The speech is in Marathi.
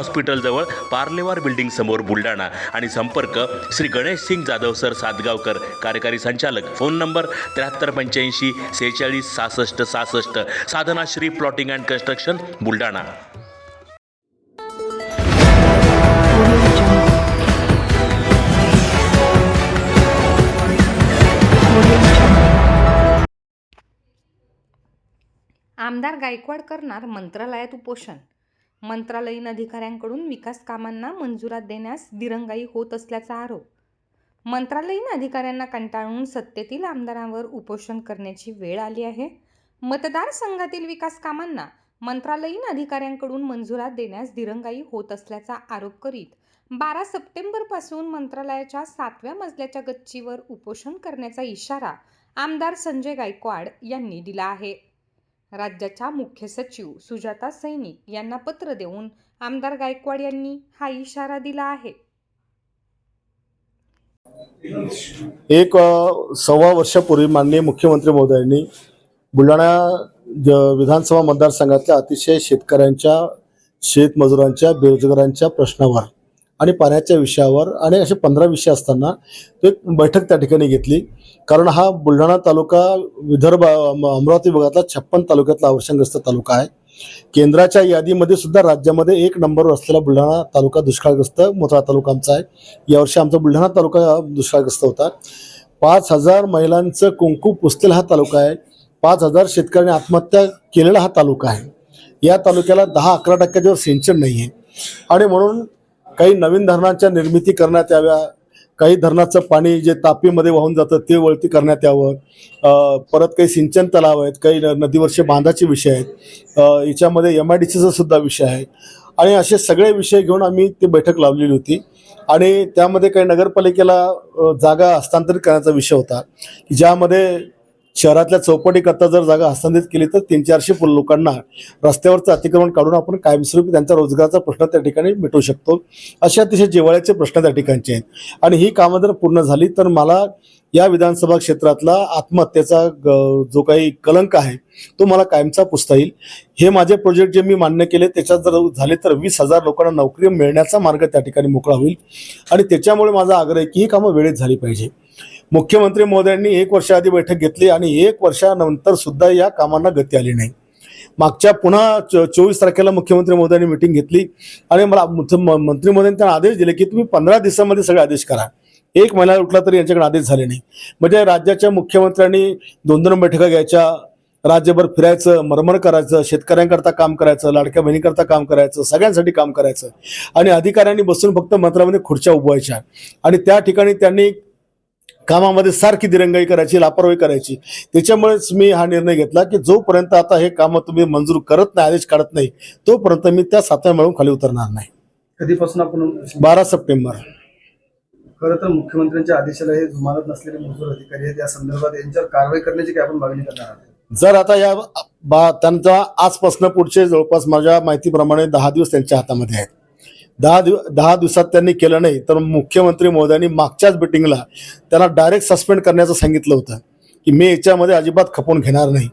हॉस्पिटलजवळ पार्लेवार बिल्डिंग समोर बुलढाणा. आणि संपर्क श्री गणेश सिंग जाधव सर सातगावकर कार्यकारी संचालक. फोन नंबर त्र्याहत्तर पंच्याऐंशी सेहेचाळीस सहासष्ट सहासष्ट. Sadhana Shri plotting and construction Buldhana. आमदार गायकवाड करणार मंत्रालयात उपोषण मंत्रालयीन अधिकाऱ्यांकडून विकास कामांना मंजुरात देण्यास दिरंगाई होत असल्याचा आरोप. मंत्रालयीन अधिकाऱ्यांना कंटाळून सत्तेतील आमदारांवर उपोषण करण्याची वेळ आली आहे. मतदारसंघातील विकास कामांना मंत्रालयीन अधिकाऱ्यांकडून मंजुरात देण्यास दिरंगाई होत असल्याचा आरोप करीत बारा सप्टेंबरपासून मंत्रालयाच्या सातव्या मजल्याच्या गच्चीवर उपोषण करण्याचा इशारा आमदार संजय गायकवाड यांनी दिला आहे. राज्याच्या मुख्य सचिव सुजाता सैनिक यांना पत्र देऊन आमदार गायकवाड यांनी हा इशारा दिला आहे. एक सव्वा वर्षापूर्वी माननीय मुख्यमंत्री महोदयांनी बुलढाणा विधानसभा मतदारसंघातल्या अतिशय शेतकऱ्यांच्या शेतमजुरांच्या बेरोजगारांच्या प्रश्नावर आणि पाण्याच्या विषयावर आणि असे पंधरा विषय असताना एक बैठक त्या ठिकाणी घेतली. कारण हा बुलढाणा तालुका विदर्भ अमरावती विभागातला छप्पन तालुक्यातला अवर्षणग्रस्त तालुका आहे. केंद्राच्या यादीमध्ये सुद्धा राज्यामध्ये एक नंबरवर असलेला बुलढाणा तालुका दुष्काळग्रस्त मोठा तालुका आमचा आहे. यावर्षी आमचा बुलढाणा तालुका दुष्काळग्रस्त होता. पाच हजार महिलांचं कुंकू पुसलेला हा तालुका आहे. पाच हजार शेतकऱ्यांनी आत्महत्या केलेला हा तालुका आहे. या तालुक्याला दहा अकरा टक्क्याच्यावर सिंचन नाही आहे आणि म्हणून काही नवीन धरणांच्या निर्मिती करण्यात याव्या काही धरणाचं पाणी जे तापीमध्ये वाहून जातं ते वळती करण्यात यावं. परत काही सिंचन तलाव आहेत काही न- नदीवरचे बांधाचे विषय आहेत. याच्यामध्ये एम आय डी सीचा सुद्धा विषय आहे. आणि असे सगळे विषय घेऊन आम्ही ती बैठक लावलेली होती. आणि त्यामध्ये काही नगरपालिकेला जागा हस्तांतरित करण्याचा विषय होता. ज्यामध्ये शहरातल्या चौपटीकरता जर जागा हस्तांतरित केली तर तीन चारशे फुल लोकांना रस्त्यावरचं अतिक्रमण काढून आपण कायमस्वरूपी त्यांचा रोजगाराचा प्रश्न त्या ठिकाणी मिटवू शकतो. अशा अतिशय जिव्हाळ्याचे प्रश्न त्या ठिकाणचे आहेत. आणि ही कामं जर पूर्ण झाली तर मला या विधानसभा क्षेत्रातला आत्महत्येचा ग- जो काही कलंक आहे तो मला कायमचा पुसता येईल. हे माझे प्रोजेक्ट जे मी मान्य केले त्याच्यात जर झाले तर वीस हजार लोकांना नोकरी मिळण्याचा मार्ग त्या ठिकाणी मोकळा होईल. आणि त्याच्यामुळे माझा आग्रह आहे की ही कामं वेळेत झाली पाहिजे. मुख्यमंत्री महोदयांनी एक वर्षाआधी बैठक घेतली आणि एक वर्षानंतर सुद्धा या कामांना गती आली नाही. मागच्या पुन्हा चोवीस तारखेला मुख्यमंत्री महोदयांनी मिटिंग घेतली. आणि मला मंत्री महोदयांनी त्यांना आदेश दिले की तुम्ही पंधरा दिवसामध्ये सगळे आदेश करा. एक महिना उठला तरी यांच्याकडे आदेश झाले नाही. म्हणजे राज्याच्या मुख्यमंत्र्यांनी दोन दोन बैठका घ्यायच्या राज्यभर फिरायचं मरमर करायचं शेतकऱ्यांकरता काम करायचं लाडक्या बहिणीकरता काम करायचं सगळ्यांसाठी काम करायचं. आणि अधिकाऱ्यांनी बसून फक्त मंत्रामध्ये खुर्च्या उभवायच्या. आणि त्या ठिकाणी त्यांनी कामामध्ये सारखी दिरंगाई करायची लापरवाही करायची. त्याच्यामुळेच मी हा निर्णय घेतला की जोपर्यंत आता हे कामं तुम्ही मंजूर करत नाही आदेश काढत नाही तोपर्यंत मी त्या सातव्या मिळून खाली उतरणार नाही. कधीपासून आपण बारा सप्टेंबर. खरं तर मुख्यमंत्र्यांच्या आदेशाला हे जुमानत नसलेले मजूर अधिकारी आहेत. या संदर्भात यांच्यावर कारवाई करण्याची काय आपण मागणी करणार आहात? जर आता या बा त्यांचा आजपासून पुढचे जवळपास माझ्या माहितीप्रमाणे दहा दिवस त्यांच्या हातामध्ये आहेत. दहा दिव दहा दिवसात त्यांनी केलं नाही तर मुख्यमंत्री महोदयांनी मागच्याच मिटिंगला त्यांना डायरेक्ट सस्पेंड करण्याचं सांगितलं होतं की मी याच्यामध्ये अजिबात खपून घेणार नाही.